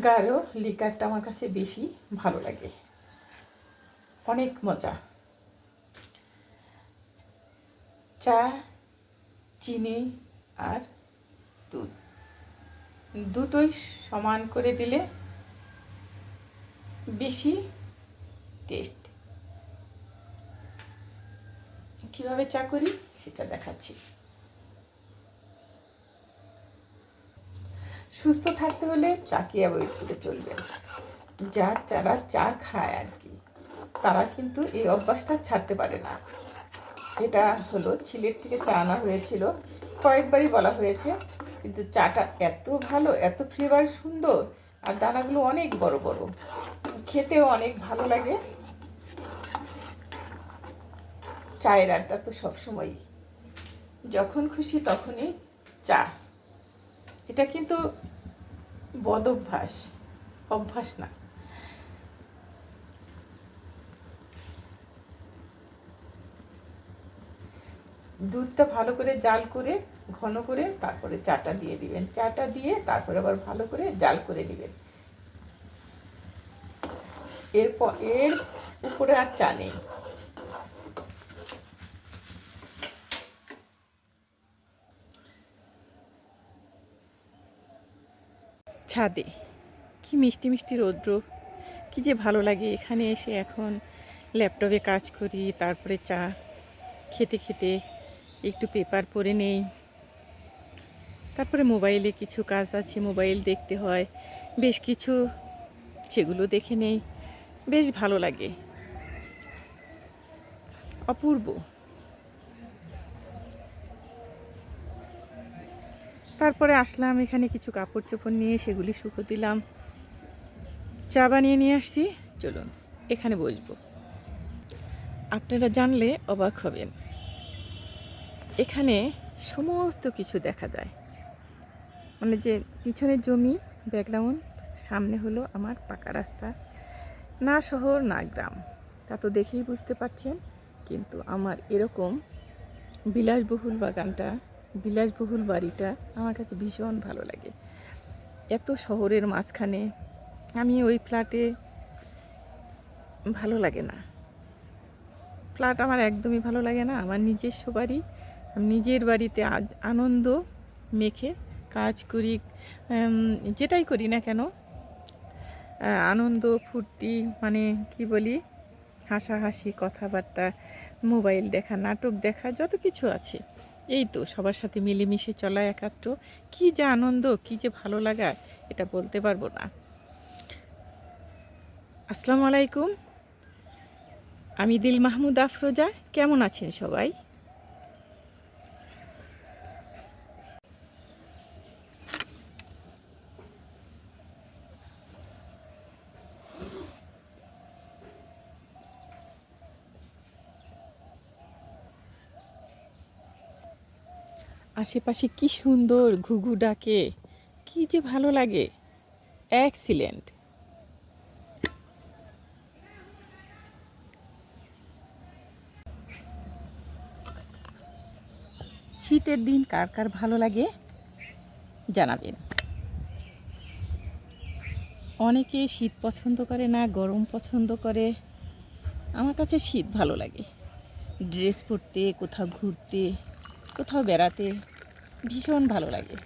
গাঢ় লিকারটা আমার কাছে বেশি ভালো লাগে। অনেক মজা। চা, চিনি আর দুধ। দুটোই সমান করে দিলে বেশি টেস্ট কীভাবে চা করি সেটা দেখাচ্ছি। সুস্থ থাকতে হলে চাকে অ্যাভয়েড করে চলবে। যা যারা চা খায় আর কি, তারা কিন্তু এই অভ্যাসটা ছাড়তে পারে না। এটা হলো ছিলের থেকে চা আনা হয়েছিল। কয়েকবারই বলা হয়েছে, কিন্তু চাটা এত ভালো, এত ফ্লেভার সুন্দর, আর দানাগুলো অনেক বড় বড়। খেতেও অনেক ভালো লাগে। চায়ের আড্ডা তো সবসময়ই। যখন খুশি তখনই চা। এটা কিন্তু বদ অভ্যাস অভ্যাস না। দুধটা ভালো করে জাল করে, ঘন করে তারপরে চাটা দিয়ে দিবেন। চাটা দিয়ে তারপরে আবার ভালো করে জাল করে দিবেন এরপর, এর উপরে আর চা নেই। ছাদে। কি মিষ্টি মিষ্টি রৌদ্র, কি যে ভালো লাগে এখানে এসে এখন। ল্যাপটপে কাজ করি, তারপরে চা, খেতে খেতে একটু পেপার পড়ে নেই। তারপরে মোবাইলে কিছু কাজ আছে, মোবাইল দেখতে হয়, বেশ কিছু সেগুলো দেখে নেই, বেশ ভালো লাগে। অপূর্ব। তারপরে আসলাম, এখানে কিছু কাপড় চোপড় নিয়ে সেগুলি শুকো দিলাম। চা বানিয়ে নিয়ে আসছি, চলুন এখানে বসবো। আপনারা জানলে অবাক হবেন। এখানে সমস্ত কিছু দেখা যায়। মানে যে পিছনের জমি, ব্যাকগ্রাউন্ড, সামনে হলো আমার পাকা রাস্তা। না শহর, না গ্রাম। তা তো দেখেই বুঝতে পারছেন, কিন্তু আমার এরকম বিলাসবহুল বাগানটা বিলাসবহুল বাড়িটা আমার কাছে ভীষণ ভালো লাগে। এত শহরের মাঝখানে আমি ওই ফ্ল্যাটে ভালো লাগে না। ফ্ল্যাট আমার একদমই ভালো লাগে না, আমার নিজস্ব বাড়ি, নিজের বাড়িতে আনন্দ মেখে কাজ করি যেটাই করি না কেন আনন্দ, ফুর্তি মানে কি বলি, হাসাহাসি, কথাবার্তা, মোবাইল দেখা, নাটক দেখা, যত কিছু আছে। এই তো সবার সাথে মিলেমিশে চলা একাত্র কি যে আনন্দ, কি যে ভালো লাগা, এটা বলতে পারব না। আসসালামু আলাইকুম। আমি দিল মাহমুদ আফরোজা। কেমন আছেন সবাই? আশেপাশে কি সুন্দর ঘুঘু ডাকে, কি যে ভালো লাগে। এক্সিলেন্ট শীতের দিন কার কার ভালো লাগে, জানাবেন। অনেকে শীত পছন্দ করে না, গরম পছন্দ করে। আমার কাছে শীত ভালো লাগে। ড্রেস পরতে, কোথাও ঘুরতে, কোথাও বেড়াতে। ভীষণ ভালো লাগে।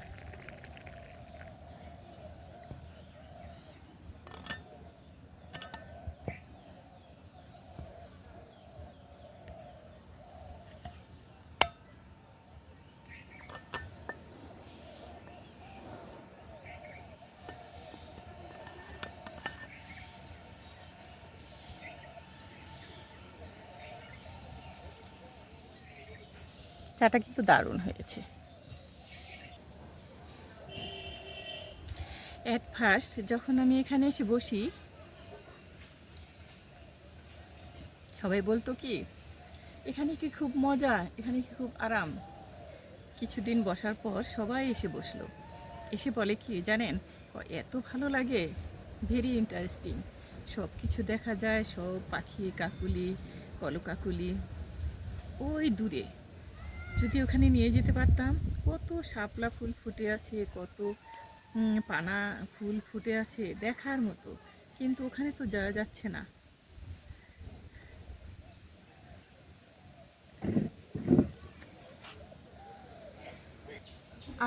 চাটা কিন্তু দারুণ হয়েছে। অ্যাট ফার্স্ট যখন আমি এখানে এসে বসি, সবাই বলতো কি, এখানে কি খুব মজা, এখানে কি খুব আরাম? কিছুদিন বসার পর সবাই এসে বসল। এসে বলে কি, জানেন, এত ভালো লাগে ভেরি ইন্টারেস্টিং সব কিছু দেখা যায়, সব পাখি, কাকুলি, কলকাকুলি। ওই দূরে। যদি ওখানে নিয়ে যেতে পারতাম, কত শাপলা ফুল ফুটে আছে, কত পানা, ফুল ফুটে আছে দেখার মতো, কিন্তু ওখানে তো যাওয়া যাচ্ছে না।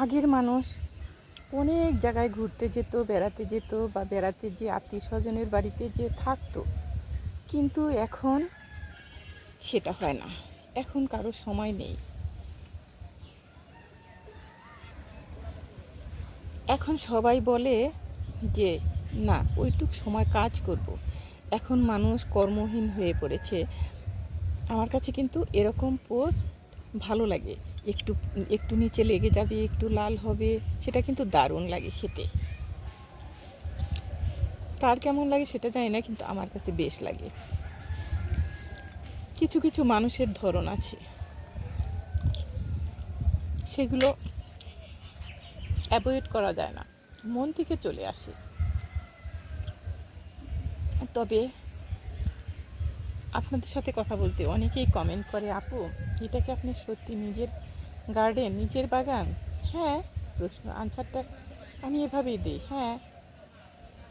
আগের মানুষ অনেক জায়গায় ঘুরতে যেত, বেড়াতে যেত বা বেড়াতে যে আত্মীয় স্বজনের বাড়িতে যে থাকতো, কিন্তু এখন সেটা হয় না। এখন কারও সময় নেই। এখন সবাই বলে যে, না, ওইটুক সময় কাজ করব। এখন মানুষ কর্মহীন হয়ে পড়েছে। আমার কাছে কিন্তু এরকম পোস্ট ভালো লাগে। একটু একটু নিচে লেগে যাবে, একটু লাল হবে, সেটা কিন্তু দারুণ লাগে খেতে। কার কেমন লাগে সেটা জানি না, কিন্তু আমার কাছে বেশ লাগে। কিছু কিছু মানুষের ধরন আছে। সেগুলো অ্যাভয়েড করা যায় না। মন থেকে চলে আসে। তবে আপনাদের সাথে কথা বলতে অনেকেই কমেন্ট করে, আপু, এটা কি আপনি সত্যি নিজের গার্ডেন নিজের বাগান? হ্যাঁ প্রশ্ন আনসারটা আমি এভাবেই দিই হ্যাঁ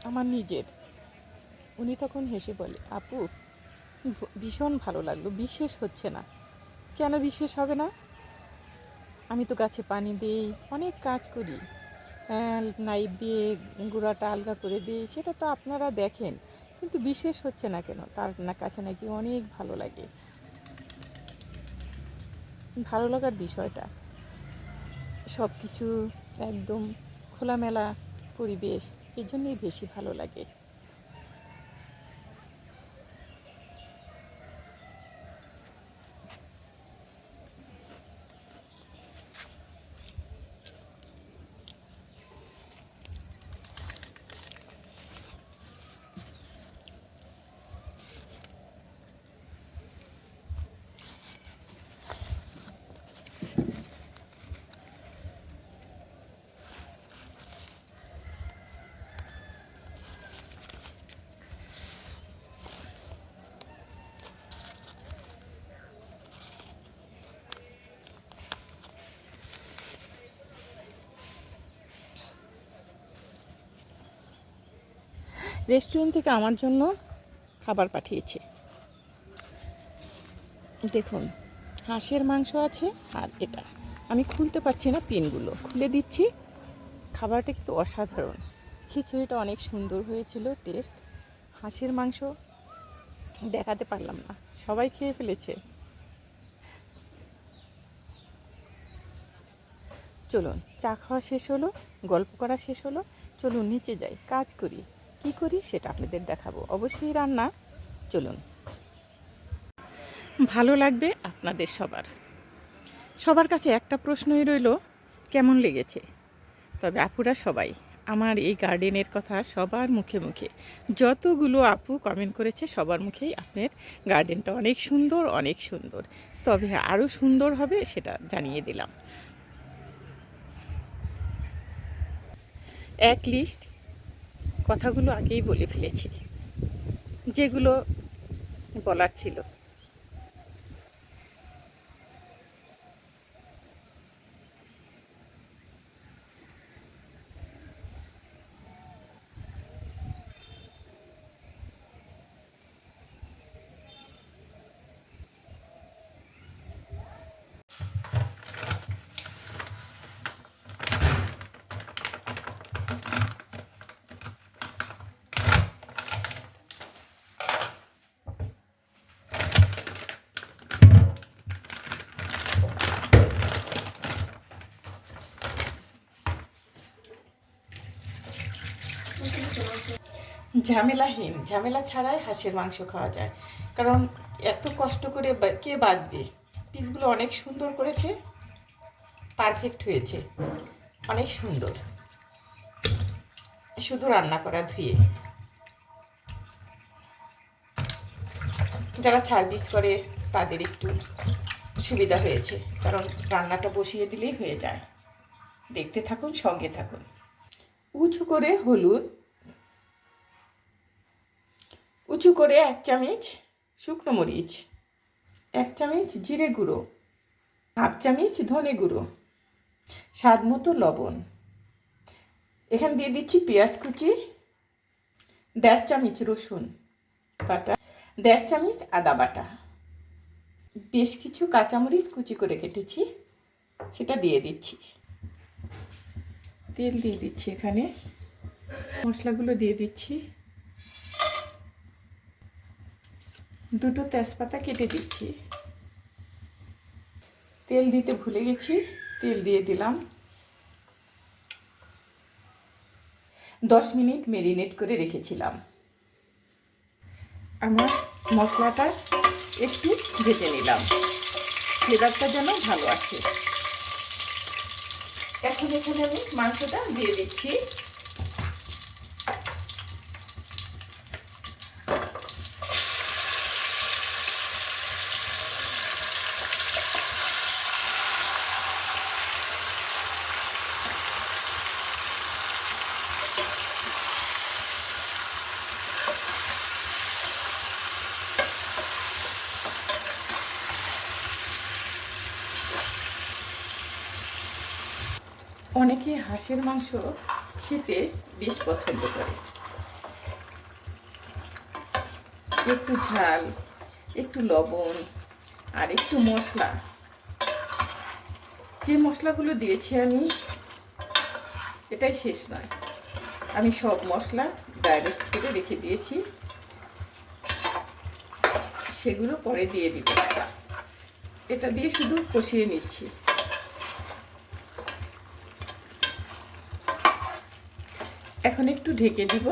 আমার নিজের। উনি তখন হেসে বলে, আপু, ভীষণ ভালো লাগল, বিশ্বাস হচ্ছে না। কেন বিশ্বাস হবে না? আমি তো গাছে পানি দিই অনেক কাজ করি। নাইফ দিয়ে গুঁড়াটা আলগা করে দিই, সেটা তো আপনারা দেখেন, কিন্তু বিশেষ হচ্ছে না কেন? তার না, কাছে নাকি অনেক ভালো লাগে। ভালো লাগার বিষয়টা সব কিছু একদম খোলামেলা পরিবেশ এই জন্যই বেশি ভালো লাগে। রেস্টুরেন্ট থেকে আমার জন্য খাবার পাঠিয়েছে। দেখুন, হাঁসের মাংস আছে আর এটা। আমি খুলতে পারছি না পিনগুলো। খুলে দিচ্ছি। খাবারটা কিন্তু অসাধারণ। খিচুড়িটা অনেক সুন্দর হয়েছিল, টেস্ট। হাঁসের মাংস দেখাতে পারলাম না। সবাই খেয়ে ফেলেছে। চলুন, চা খাওয়া শেষ হলো, গল্প করা শেষ হলো। চলুন, নিচে যাই, কাজ করি। কি করি সেটা আপনাদের দেখাবো। অবশ্যই রান্না, চলুন। ভালো লাগবে আপনাদের সবার। সবার কাছে একটা প্রশ্নই রইল, কেমন লেগেছে? তবে আপুরা সবাই, আমার এই গার্ডেনের কথা সবার মুখে মুখে। যতগুলো আপু কমেন্ট করেছে, সবার মুখেই আপনার গার্ডেনটা অনেক সুন্দর অনেক সুন্দর। তবে আরও সুন্দর হবে সেটা জানিয়ে দিলাম। এক লিস্ট কথাগুলো আগেই বলে ফেলেছি যেগুলো বলার ছিল। ঝামেলাহীন ঝামেলা ছাড়াই হাঁসের মাংস খাওয়া যায়। কারণ এত কষ্ট করে কে বাঁচবে? পিসগুলো অনেক সুন্দর করেছে পারফেক্ট হয়েছে। অনেক সুন্দর। শুধু রান্না করা ধুয়ে। যারা সার্ভিস করে, তাদের একটু সুবিধা হয়েছে। কারণ রান্নাটা বসিয়ে দিলেই হয়ে যায়। দেখতে থাকুন, সঙ্গে থাকুন। উঁচু করে হলুদ উঁচু করে এক চামচ শুকনো মরিচ, এক চামচ জিরে গুঁড়ো, হাফ চামচ ধনে গুঁড়ো, স্বাদ মতো লবণ। এখানে দিয়ে দিচ্ছি পেঁয়াজ কুচি, দেড় চামচ রসুন বাটা, দেড় চামচ আদা বাটা। বেশ কিছু কাঁচামরিচ কুচি করে কেটেছি, সেটা দিয়ে দিচ্ছি। তেল দিয়ে দিচ্ছি এখানে। মশলাগুলো দিয়ে দিচ্ছি। দুটো তেজপাতা কেটে দিচ্ছি। তেল দিতে ভুলে গেছি, তেল দিয়ে দিলাম। দশ মিনিট মেরিনেট করে রেখেছিলাম। আমার মশলাটা একটু ভেজে নিলাম। ফ্লেভারটা যেন ভালো আছে এখন এখানে আমি মাংসটা দিয়ে দিচ্ছি। অনেকে হাঁসের মাংস খেতে বেশ পছন্দ করে। একটু ঝাল, একটু লবণ আর একটু মশলা। যে মশলাগুলো দিয়েছি আমি, এটাই শেষ নয়। আমি সব মশলা ডাইরেক্ট করে রেখে দিয়েছি। সেগুলো পরে দিয়ে দিব। এটা দিয়ে শুধু কষিয়ে নিচ্ছি। এখন একটু ঢেকে দিব।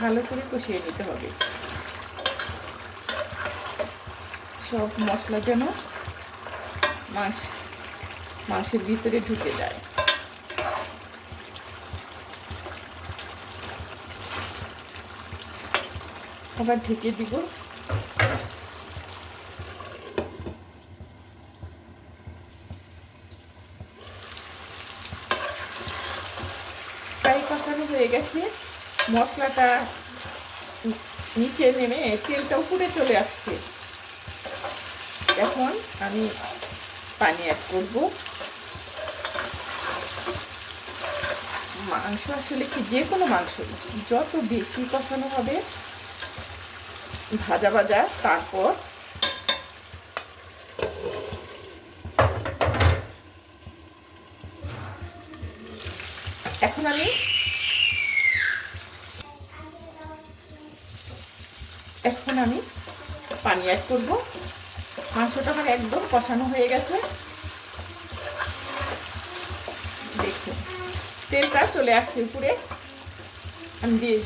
ভালো করে কষিয়ে নিতে হবে। সব মশলা যেন মাংস মাংসের ভিতরে ঢুকে যায়। আবার ঢেকে দিব। কষানো হয়ে গেছে। মশলাটা নিচে নেমে তেলটা উপরে চলে আসছে। এখন আমি পানি অ্যাড করব। মাংস আসলে কি যে কোনো মাংস, যত বেশি কষানো হবে, ভাজা ভাজা, তারপর এখন আমি এখন আমি পানি অ্যাড করব। মাংসটা আমার একদম কষানো হয়ে গেছে। দেখুন, তেলটা চলে আসছে উপরে। আমি দিয়ে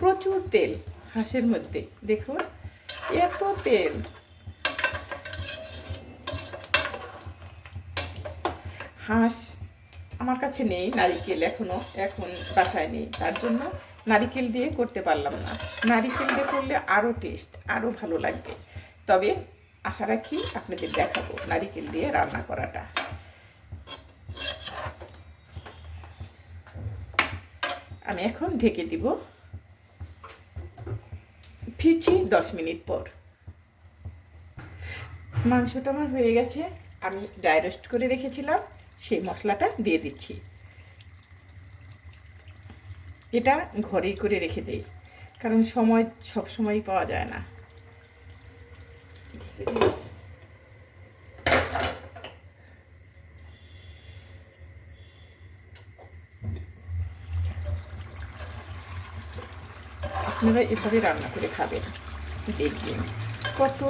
প্রচুর তেল, হাঁসের মধ্যে। দেখুন, এত তেল। হাঁস আমার কাছে নেই, নারিকেল এখনও, এখন বাসায় নেই। তার জন্য নারিকেল দিয়ে করতে পারলাম না। নারিকেল দিয়ে করলে আরও টেস্ট আরও ভালো লাগবে। তবে আশা রাখি আপনাদের দেখাবো নারিকেল দিয়ে রান্না করাটা। আমি এখন ঢেকে দিব। ফিরছি দশ মিনিট পর। মাংসটা আমার হয়ে গেছে। আমি ড্রাই রোস্ট করে রেখেছিলাম। সেই মশলাটা দিয়ে দিচ্ছি। এটা ঘরেই করে রেখে দেই, কারণ সময় সব সময় পাওয়া যায় না। আপনারা এভাবে রান্না করে খাবেন, দেখবেন কত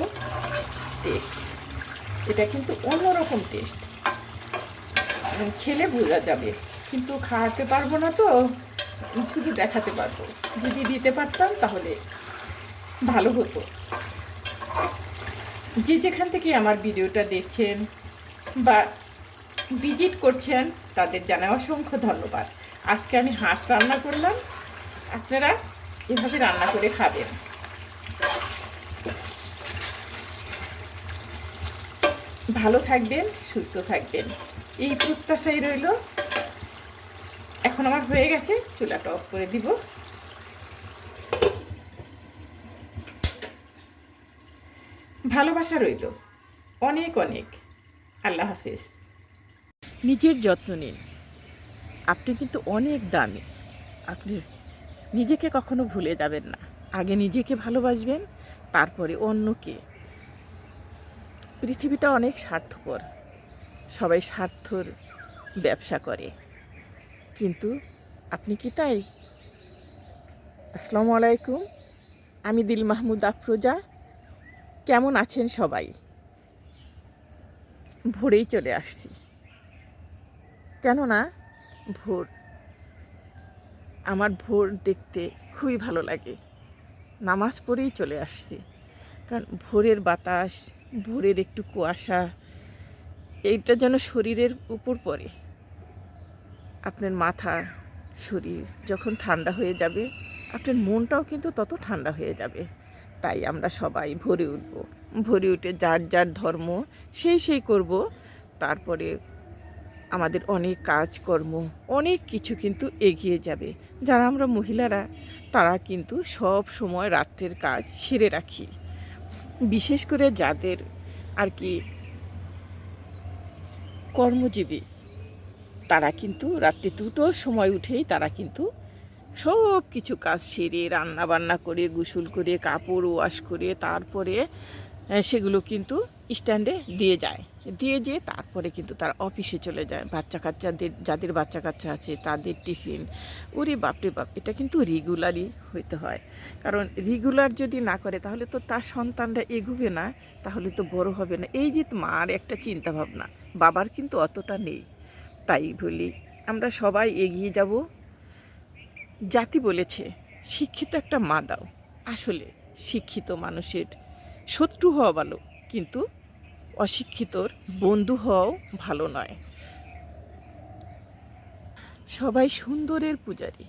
টেস্ট এটা কিন্তু অন্যরকম টেস্ট খেলে বোঝা যাবে। কিন্তু খাওয়াতে পারব না তো, শুধু দেখাতে পারব। যদি দিতে পারতাম তাহলে ভালো হতো। যে যেখান থেকে আমার ভিডিওটা দেখছেন বা ভিজিট করছেন, তাদের জানাই অসংখ্য ধন্যবাদ। আজকে আমি হাঁস রান্না করলাম। আপনারা এভাবে রান্না করে খাবেন। ভালো থাকবেন, সুস্থ থাকবেন। এই প্রত্যাশাই রইল। এখন আমার হয়ে গেছে, চুলাটা অফ করে দিব। ভালোবাসা রইল। অনেক অনেক। আল্লাহ হাফেজ। নিজের যত্ন নিন। আপনি কিন্তু অনেক দামি। আপনি নিজেকে কখনো ভুলে যাবেন না। আগে নিজেকে ভালোবাসবেন, তারপরে অন্যকে। পৃথিবীটা অনেক স্বার্থপর। সবাই স্বার্থর ব্যবসা করে। কিন্তু আপনি কি তাই? আসসালামু আলাইকুম, আমি দিল মাহমুদ আফরোজা। কেমন আছেন সবাই? ভোরেই চলে আসছি। কেননা ভোর, আমার ভোর দেখতে খুবই ভালো লাগে। নামাজ পড়েই চলে আসছি। কারণ ভোরের বাতাস, ভোরের একটু কুয়াশা এইটা যেন শরীরের উপর পড়ে। আপনার মাথা শরীর যখন ঠান্ডা হয়ে যাবে, আপনার মনটাও কিন্তু তত ঠান্ডা হয়ে যাবে। তাই আমরা সবাই ভরে উঠব। ভরে উঠে যার যার ধর্ম, সেই সেই করব। তারপরে আমাদের অনেক কাজকর্ম, অনেক কিছু কিন্তু এগিয়ে যাবে। যারা আমরা মহিলারা, তারা কিন্তু সব সময় রাত্রের কাজ সেরে রাখি। বিশেষ করে যাদের আর কি কর্মজীবী। তারা কিন্তু রাত্রি দুটোর সময় উঠেই তারা কিন্তু সব কিছু কাজ সেরে রান্না বান্না করে, গোসল করে, কাপড় ওয়াশ করে, তারপরে সেগুলো কিন্তু স্ট্যান্ডে দিয়ে যায়। দিয়ে যেয়ে তারপরে কিন্তু তারা অফিসে চলে যায়। বাচ্চা কাচ্চাদের, যাদের বাচ্চা কাচ্চা আছে, তাদের টিফিন। ওরে বাপরে বাপ, এটা কিন্তু রেগুলারই হইতে হয়। কারণ রেগুলার যদি না করে, তাহলে তো তার সন্তানরা এগুবে না, তাহলে তো বড় হবে না। এই যে মার একটা চিন্তা ভাবনা বাবার কিন্তু অতটা নেই। তাই বলি, আমরা সবাই এগিয়ে যাব। জাতি বলেছে, শিক্ষিত একটা মা দাও। আসলে শিক্ষিত মানুষের শত্রু হওয়া ভালো, কিন্তু অশিক্ষিতর বন্ধু হওয়াও ভালো নয়। সবাই সুন্দরের পূজারী।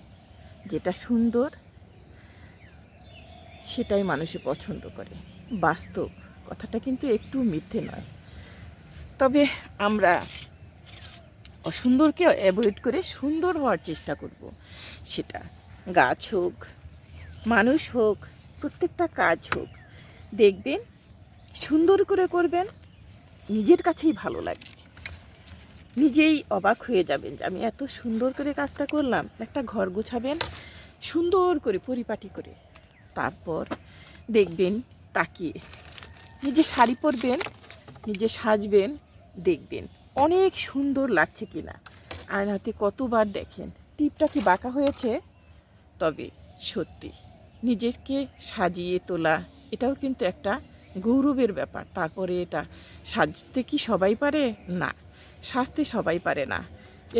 যেটা সুন্দর, সেটাই মানুষে পছন্দ করে। বাস্তব কথাটা কিন্তু একটু মিথ্যে নয়। তবে আমরা অসুন্দরকে অ্যাভয়েড করে সুন্দর হওয়ার চেষ্টা করব। সেটা গাছ হোক, মানুষ হোক, প্রত্যেকটা কাজ হোক দেখবেন, সুন্দর করে করবেন, নিজের কাছেই ভালো লাগবে। নিজেই অবাক হয়ে যাবেন যে আমি এত সুন্দর করে কাজটা করলাম, একটা ঘর গোছাবেন, সুন্দর করে পরিপাটি করে। তারপর দেখবেন, তাকিয়ে নিজে শাড়ি পরবেন, নিজে সাজবেন, দেখবেন অনেক সুন্দর লাগছে কি কিনা। আয়নাতে কতবার দেখেন, টিপটা কি বাঁকা হয়েছে? তবে সত্যি, নিজেকে সাজিয়ে তোলা এটাও কিন্তু একটা গৌরবের ব্যাপার। তারপরে এটা সাজতে কি সবাই পারে? না। সাজতে সবাই পারে না।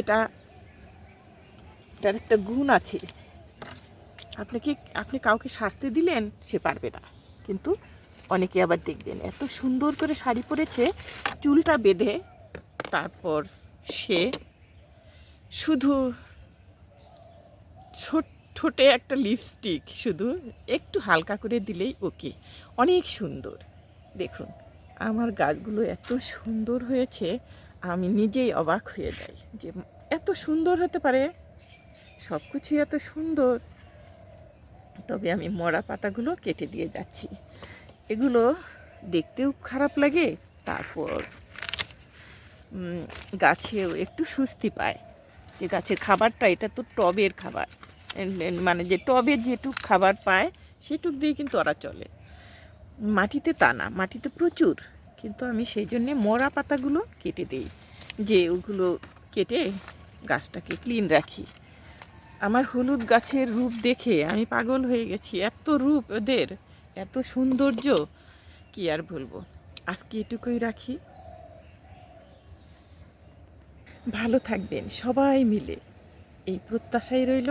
এটা, এটার একটা গুণ আছে। আপনাকে আপনি কাউকে সাজতে দিলেন, সে পারবে না। কিন্তু অনেকে আবার দেখবেন, এত সুন্দর করে শাড়ি পরেছে, চুলটা বেঁধে, তারপর সে শুধু ছোট ঠোঁটে একটা লিপস্টিক শুধু একটু হালকা করে দিলেই ওকে অনেক সুন্দর। দেখুন, আমার গাছগুলো এত সুন্দর হয়েছে, আমি নিজেই অবাক হয়ে যাই যে এত সুন্দর হতে পারে। সব কিছুই এত সুন্দর। তবে আমি মরা পাতাগুলো কেটে দিয়ে যাচ্ছি। এগুলো দেখতেও খারাপ লাগে, তারপর গাছেও একটু স্বস্তি পায়। যে গাছের খাবারটা, এটা তো টবের খাবার। মানে যে টবে যেটুক খাবার পায়, সেটুক দিয়ে কিন্তু ওরা চলে। মাটিতে তা না, মাটিতে প্রচুর। কিন্তু আমি সেই জন্যে মরা পাতাগুলো কেটে দিই, যে ওগুলো কেটে গাছটাকে ক্লিন রাখি। আমার হলুদ গাছের রূপ দেখে আমি পাগল হয়ে গেছি। এত রূপ ওদের, এত সৌন্দর্য, কি আর বলব? আজকে এটুকুই রাখি। ভালো থাকবেন সবাই মিলে। এই প্রত্যাশাই রইল।